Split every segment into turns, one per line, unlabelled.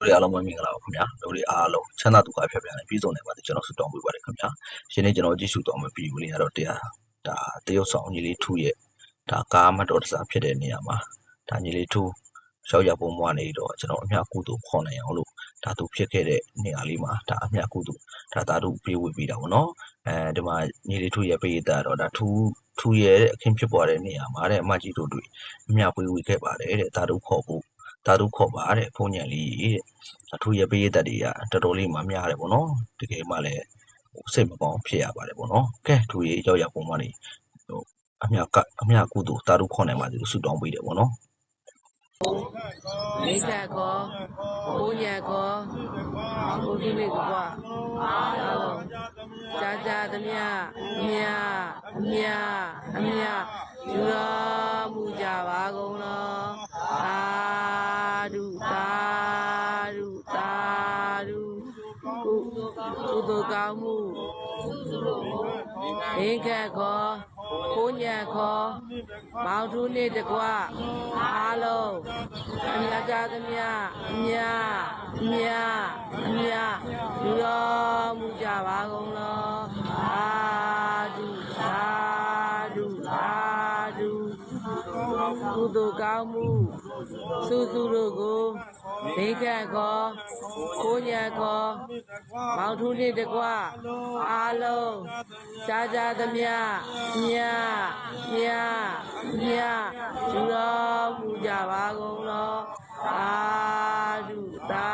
တွေအားလုံးပဲမင်္ဂလာပါခင်ဗျာလူတွေအားလုံးချမ်းသာဒုက္ခဖြတ်ပြန်နေပြည်စုံနေပါစေကျွန်တော်ဆုတောင်းပေးပါတယ်ခင်ဗျာယနေ့ကျွန်တော်ကြည့်ရှုတော်မယ့်ဗီဒီယိုလေးကတော့တရားဒါတရုတ်ဆောင်ညီလေးထူရဲ့ဒါကာမတော်တစားဖြစ်တဲ့နေရာမှာဒါညီလေးထူရှောက်ရပုံမွားနေတော့ကျွန်တော်အမြကုသိုလ်ခေါ်နိုင်အောင်လို့ဒါသူဖြစ်ခဲ့တဲ့နေရာလေးမှာဒါအမြကုသိုလ်ဒါသာတို့ပြေးဝေပြီးတာပေါ့နော်အဲဒီမှာညီလေးထူရဲ့ပေးတာတော့ဒါထူထူရဲ့အခင်းဖြစ်ပေါ်တဲ့နေရာမှာတဲ့အမကြီးတို့တွေအမြပြေးဝေခဲ့ပါတယ်တဲ့သာတို့ခေါ်ဖို့ သာတို့ခေါ်ပါတဲ့ဘုံညံလေးတဲ့အထူးရပေးရတဲ့တွေကတော်တော်လေးမှများတယ်ပေါ့နော်တကယ်မှလည်းဟိုစိတ်မကောင်းဖြစ်ရပါတယ်ပေါ့နော်ကဲထူရေးရောက်ရပုံမှန်နေဟိုအမြကအမြကုသိုလ်သာတို့ခေါ်နိုင်ပါစေလို့ဆုတောင်းပေးတယ်ပေါ့နော်
မိစ္ဆာကောဘုံညာကောဘုဒ္ဓိမေကဘအားလုံးကြာကြာသမျှအမြအမြအမြယူတော်မူကြပါကုန်လောသာ ကုသိုလ်ကောင်းမှုအင်္ဂခောဘုံညာခောမောင်ထုနှင့်တကွအားလုံးအမြတ်ကြသမျှအမြတ်အမြတ်အမြတ်လူတော်မူကြပါကုန်လောသာဓုသာဓုသာဓုကုသိုလ်ကောင်းမှုစုစုတို့ကို ဘေကတ်ကောကိုညာကောမောင်ထုနှင့်တကွအားလုံးကြာကြာသမျှအမြတ်အမြတ်အမြတ်လူတော်မူကြပါကုန်လောသာဓုသာ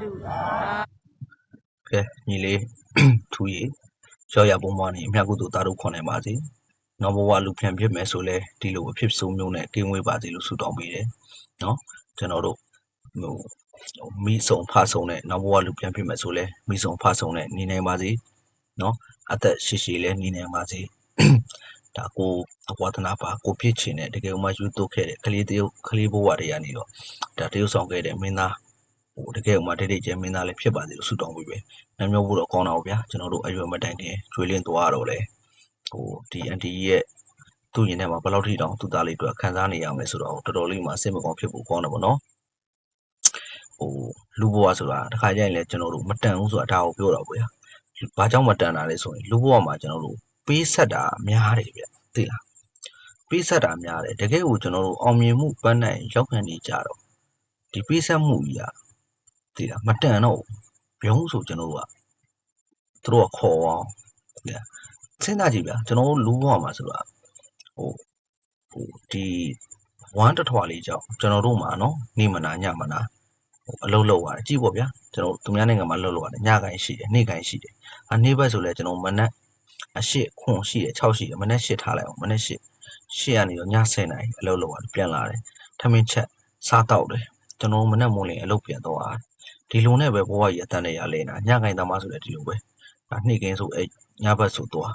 ဓုသာ
ကဲညီလေးထူရေးရောက်ရပုံမှန်နေအမြကုသိုလ်သာတို့ခေါ်နိုင်ပါစေနောက်ဘဝလူပြန်ဖြစ်မယ်ဆိုလဲဒီလိုအဖြစ်ဆုံးမျိုးနဲ့ကင်းဝေးပါစေလို့ဆုတောင်းပေးတယ်နော်ကျွန်တော်တို့ ဟိုမိဆုံဖဆုံနဲ့နောက်ဘဝလူပြန်ဖြစ်မယ်ဆိုလဲမိဆုံဖဆုံနဲ့နေနိုင်ပါစေနော်အသက်ရှိရှိလဲနေနိုင်ပါစေဒါကိုအဝါဒနာပါကိုဖြစ်ချင်တဲ့တကယ်မှယူတုခဲ့တဲ့ကလေးတယောက်ကလေးဘဝတွေကနေတော့ဒါတရုပ်ဆောင်ခဲ့တဲ့မင်းသားဟိုတကယ်မှတိတ်တိတ်ကျဲမင်းသားလည်းဖြစ်ပါစေလို့ဆုတောင်းပေးပဲနှမျိုးဖို့တော့ကောင်းတာပေါ့ဗျာကျွန်တော်တို့အရွယ်မတိုင်ခင်ကျွေးလင်းသွားတော့လေဟိုဒီအန်တီရဲ့သူ့ရင်ထဲမှာဘယ်လောက်ထိတောင်သူ့သားလေးတို့ခံစားနေရမယ်ဆိုတော့တော်တော်လေးမှစိတ်မကောင်းဖြစ်ဖို့ကောင်းတယ်ပေါ့နော် ဟိုလူဘဝဆိုတာတခါကျရင်လည်းကျွန်တော်တို့မတန်ဘူးဆိုတာဒါကိုပြောတာပေါ့ဗျာဘာကြောင့်မတန်တာလဲဆိုရင်လူဘဝမှာကျွန်တော်တို့ပေးဆက်တာများတယ်ဗျသိလားပေးဆက်တာများတယ်တကယ်ကိုကျွန်တော်တို့အောင်မြင်မှုပန်းနိုင်ရောက်ခံနေကြတော့ဒီပေးဆက်မှုကြီးอ่ะသိလားမတန်တော့ဘူးဘုံဆိုကျွန်တော်တို့ကသူတို့ကခေါ်အောင်သိလားစဉ်းစားကြည့်ဗျာကျွန်တော်တို့လူဘဝမှာဆိုတာဟိုဟိုဒီဝမ်းတထွာလေးကြောင့်ကျွန်တော်တို့မှာနော်နေမနာညမနာဟို အလုပ်လုပ်ရတယ်ကြည့်ပေါ့ဗျာကျွန်တော်တို့သူများနိုင်ငံမှာလုပ်လို့ရတယ်ညကိုင်းရှိတယ်နေ့ကိုင်းရှိတယ်အနေ့ဘက်ဆိုလဲကျွန်တော်မနက်အရှိခွန်ရှိတယ်6ရှိတယ်မနက်8ထားလိုက်အောင်မနက်8ရှေ့ကနေတော့ည10နာရီအလုပ်လုပ်ရတယ်ပြန်လာတယ်ထမင်းချက်စားတော့တယ်ကျွန်တော်မနဲ့မိုးလင်းအလုပ်ပြန်တော့ရတယ်ဒီလိုနဲ့ပဲဘဝကြီးအတန်းနဲ့ရလဲနာညကိုင်းသမားဆိုလည်းဒီလိုပဲဒါနှိကင်းဆိုအဲညဘက်ဆိုတော့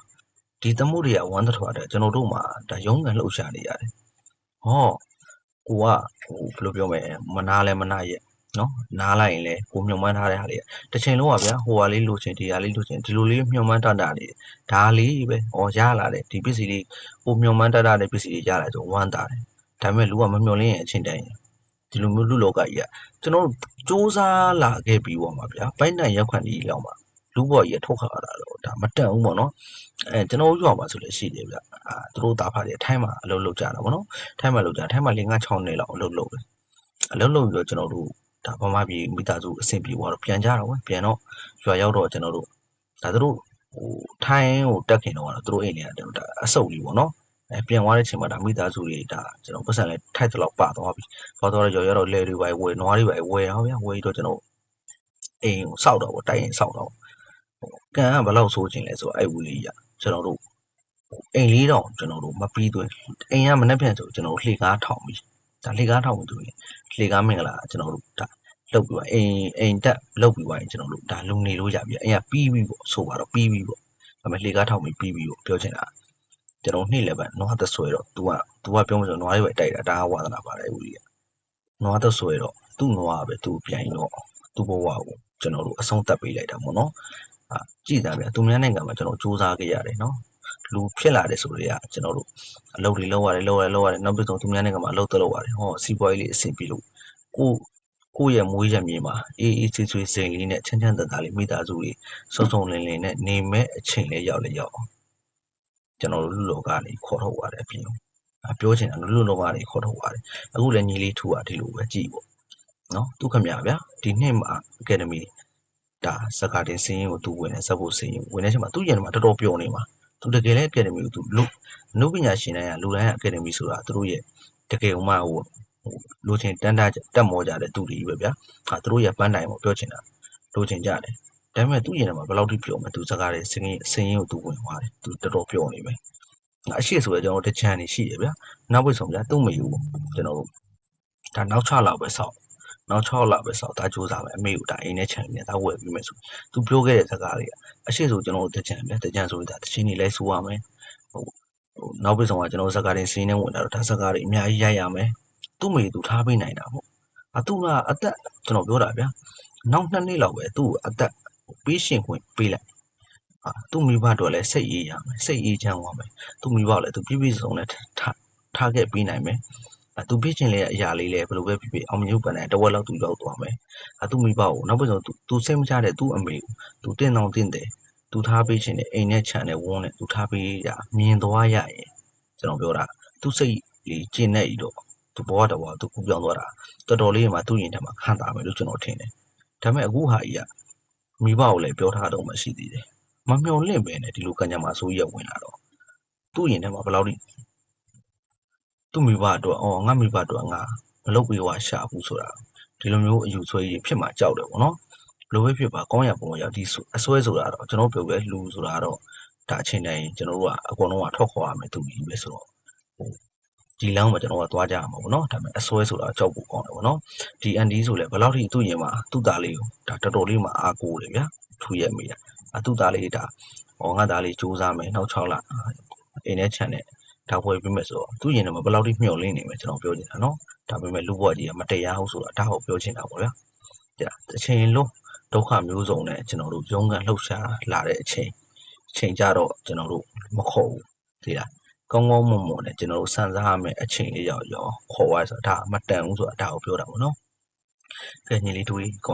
ဒီသမှုတွေကဝမ်းသထွားတဲ့ကျွန်တော်တို့မှာဒါရုံးကန်လှုပ်ရှားနေရတယ်ဟောကိုကဟိုဘယ်လိုပြောမလဲမနာလဲမနာရဲ့ နော်နားလိုက်ရင်လဲကိုမြုံမှန်းထားတဲ့ဟာတွေကတစ်ချိန်လုံးကဗျာဟိုဟာလေးလိုချင်ဒီဟာလေးလိုချင်ဒီလိုလေးမြုံမှန်းတတ်တာနေဒါလေးပဲဩရလာတယ်ဒီပစ္စည်းလေးကိုမျောမှန်းတတ်တဲ့ပစ္စည်းတွေရလာဆိုဝမ်းသာတယ်ဒါပေမဲ့လူကမမျောလင်းရင်အချင်းတိုင်းဒီလိုမျိုးလူလောကကြီးကကျွန်တော်တို့စူးစမ်းလာခဲ့ပြီးပေါ့မှာဗျာပိုင်းနိုင်ရောက်ခံဒီလောက်မှာလူဘော်ကြီးထုတ်ခါတာတော့ဒါမတန်ဘူးပေါ့နော်အဲကျွန်တော်တို့ရွာမှာဆိုလည်းရှိတယ်ဗျအာသူတို့တာဖာတွေအထိုင်းမှာအလုပ်လုပ်ကြတာပေါ့နော်ထိုင်းမှာလုပ်ကြထိုင်းမှာ၄၅6နှစ်လောက်အလုပ်လုပ်တယ်အလုပ်လုပ်ပြီးတော့ကျွန်တော်တို့ ဒါဗမာပြည်မိသားစုအဆင်ပြေသွားတော့ပြန်ကြတာပေါ့ပြန်တော့ရွာရောက်တော့ကျွန်တော်တို့ဒါသူတို့ဟိုထိုင်းကိုတက်ခင်တော့သူတို့အိမ်တွေကဒါအဆုပ်ကြီးပေါ့နော်အဲပြန်သွားတဲ့အချိန်မှာဒါမိသားစုတွေဒါကျွန်တော်ပတ်စံလဲထိုက်တလောက်ပါသွားပြီ။သွားတော့ရော်ရော်တော့လဲတွေပဲဝယ်နွားတွေပဲဝယ်အောင်ဗျာဝယ်တော့ကျွန်တော်အိမ်ကိုစောက်တော့ဗောတိုက်ရင်စောက်တော့ဟိုကန်ကဘယ်လောက်ဆိုးချင်လဲဆိုတော့အဲ့ဝီလေးရကျွန်တော်တို့အိမ်လေးတော့ကျွန်တော်တို့မပြီးသွင်းအိမ်ကမနှက်ပြန်ဆိုကျွန်တော်တို့လှေကားထောင်ပြီ ဒါလှေကားထောင်ပြီဆိုရင်လှေကားမင်္ဂလာကျွန်တော်တို့ဒါလုတ်ပြီးသွားအိမ်အိမ်တက်လုတ်ပြီးသွားရင်ကျွန်တော်တို့ဒါလုံနေလို့ရပြီအိမ်ကပြီးပြီပေါ့ဆိုပါတော့ပြီးပြီပေါ့ဒါပေမဲ့လှေကားထောင်ပြီးပြီးပြီပေါ့ပြောချင်တာ ကျွန်တော်နေ့လည်းပဲနွားသက်ဆွဲတော့ तू က तू ကပြောမှဆိုနွားလေးပဲတိုက်တာဒါကဝါသနာပါတယ်ဦးကြီးကနွားသက်ဆွဲတော့သူ့နွားကပဲ तू ပြန်ရင်တော့သူ့ဘဝကိုကျွန်တော်တို့အဆုံးသတ်ပေးလိုက်တာပေါ့နော်အာကြည်သားဗျာသူများနိုင်ငံမှာကျွန်တော်စူးစမ်းခဲ့ရတယ်နော် လူဖြစ်လာတယ်ဆိုတော့ကျွန်တော်တို့အလုပ်တွေလုပ်ရတယ်လုပ်ရတယ်လုပ်ရတယ်နောက်ပြီးတော့သူများနိုင်ငံမှာအလုပ်တက်လုပ်ရတယ်ဟောစီးပွားရေးလေးအဆင်ပြေလို့ကိုကိုယ့်ရဲ့မွေးရမြေမှာအေးအေးဆေးဆေးစိန်လေးနဲ့ချမ်းချမ်းသာသာလေးမိသားစုလေးစုံစုံလင်လင်နဲ့နေမဲ့အချိန်လေးရောက်လေရောက်အောင်ကျွန်တော်တို့လူလောကနေခေါ်ထုတ်ပါတယ်အပြင်ကိုအပြောချင်တာလူလောကနေခေါ်ထုတ်ပါတယ်အခုလည်းညီလေးထူတာဒီလိုပဲကြည့်ပေါ့နော်သူခမရဗျာဒီနှစ်မှာအကယ်ဒမီဒါစကားတင်စင်းရင်ကိုသူဝင်တယ်ဇက်ဖို့စင်းရင်ဝင်တဲ့အချိန်မှာသူရင်မှာတော်တော်ပျော်နေမှာ သူတကယ်လည်းအကယ်ဒမီကိုသူလူအနုပညာရှင်တိုင်းကလူတိုင်းကအကယ်ဒမီဆိုတာသူတို့ရဲ့တကယ်ဥမာဟိုလိုချင်တန်းတာတက်မောကြတဲ့သူတွေကြီးပဲဗျာ။ဟာသူတို့ရပန်းတိုင်ပေါ့ပြောချင်တာလိုချင်ကြတယ်။ဒါပေမဲ့သူ့ရင်ထဲမှာဘယ်လောက်ထိပြောမလဲသူစကားတွေစင်းစင်းရင်ကိုသူဝင်သွားတယ်။သူတော်တော်ပြောနေမယ်။ငါအရှိဆိုရကျွန်တော်တချန်နေရှိရဗျာ။နောက်ပိတ်ဆုံးဗျာသူ့မယူဘူးကျွန်တော်တို့ဒါနောက်6လောက်ပဲစောက် နောက်6လောက်ပဲစောက်ဒါစူးစားမယ်အမေကိုဒါအိမ်နဲ့ခြံနေဒါဝယ်ပြီးမယ်ဆိုသူပြောခဲ့တဲ့စကားတွေကအရှိဆိုကျွန်တော်တို့တချန်ဗျာတချန်ဆိုရင်ဒါတချင်းနေလဲစူရမယ်ဟိုဟိုနောက်ပိတ်ဆုံးကကျွန်တော်စကားတွေစင်းနေဝင်တာတော့ဒါစကားတွေအများကြီးရိုက်ရမယ်သူ့မေသူထားပေးနိုင်တာပေါ့အတူကအသက်ကျွန်တော်ပြောတာဗျာနောက်နှစ်နှစ်လောက်ပဲသူ့ကိုအသက်ပေးရှင်ခွင့်ပေးလိုက်ဟာသူ့မိဘတို့လည်းစိတ်အေးရမယ်စိတ်အေးချမ်းသွားမယ်သူ့မိဘလည်းသူပြည့်ပြည့်စုံစုံနဲ့ထားထားခဲ့ပေးနိုင်မယ် အဲသူပြည့်ချင်တဲ့အရာလေးလည်းဘယ်လိုပဲဖြစ်ဖြစ်အောင်မြုပ်ပန်တဲ့တဝက်လောက်သူရောက်သွားမယ်အဲသူ့မိဘကိုနောက်ပြီးတော့သူသူစိတ်မချတဲ့သူ့အမေကိုသူတင့်တောင်တင့်တယ်သူထားပေးချင်တဲ့အိမ်နဲ့ခြံနဲ့ဝန်းနဲ့သူထားပေးတာမြင်သွားရရင်ကျွန်တော်ပြောတာသူစိတ်လေးကျင်နေဤတော့သူဘဝတော်ဘဝသူကူပြောင်းသွားတာတော်တော်လေးမှသူ့ရင်ထဲမှာခံတာမယ်လို့ကျွန်တော်ထင်တယ်ဒါပေမဲ့အခုဟာကြီးကမိဘကိုလည်းပြောထားတော့မှရှိသေးတယ်မမျော်လင့်ပဲနဲ့ဒီလိုကံကြမ္မာဆိုးကြီးကဝင်လာတော့သူ့ရင်ထဲမှာဘယ်လောက်ထိ သူ့မိဘအတွက်အော်ငါမိဘအတွက်ငါမလုပ်ပေးဝါရှာဘူးဆိုတာဒီလိုမျိုးအယူဆွဲကြီးဖြစ်မှာကြောက်တယ်ပေါ့နော်ဘလိုပဲဖြစ်ပါကောင်းရပုံရဒီအစွဲဆိုတာတော့ကျွန်တော်ပြောပဲလူဆိုတာတော့ဒါအချိန်တိုင်းကျွန်တော်တို့ကအကုန်လုံးကထွက်ခွာရမယ်သူကြီးပဲဆိုတော့ဒီလမ်းမှာကျွန်တော်ကသွားကြရမှာပေါ့နော်ဒါပေမဲ့အစွဲဆိုတာကြောက်ဖို့ကောင်းတယ်ပေါ့နော်ဒီ ND ဆိုလဲဘယ်လောက်ထိသူ့ရင်မှာသူ့သားလေးကိုဒါတော်တော်လေးမှအားကိုးတယ်ဗျာထူရက်မိတာအသူ့သားလေးဒါဟောငါသားလေးစူးစမ်းမယ်နောက်6လအိမ်နဲ့ခြံနဲ့ ဒါဖွဲ့ပြီးမယ်ဆိုတော့သူ့ရင်ထဲမှာဘယ်လောက်ထိမျှော်လင့်နေမယ်ကျွန်တော်ပြောချင်တာနော်ဒါပေမဲ့လူဘဝကြီးကမတရားဟုတ်ဆိုတာဒါဟုတ်ပြောချင်တာပေါ့ဗျာဒါတစ်ချိန်လုံးဒုက္ခမျိုးစုံနဲ့ကျွန်တော်တို့ရုန်းကန်လှုပ်ရှားလာတဲ့အချိန်အချိန်ကြတော့ကျွန်တော်တို့မခေါ်ဘူးဒီလားကောင်းကောင်းမွန်မွန်နဲ့ကျွန်တော်တို့စံစားရမယ့်အချိန်လေးရောက်ရောခေါ်သွားဆိုတော့ဒါအမတန်ဘူးဆိုတာဒါကိုပြောတာပေါ့နော်။ကဲညီလေးတို့ကြီးကောင်း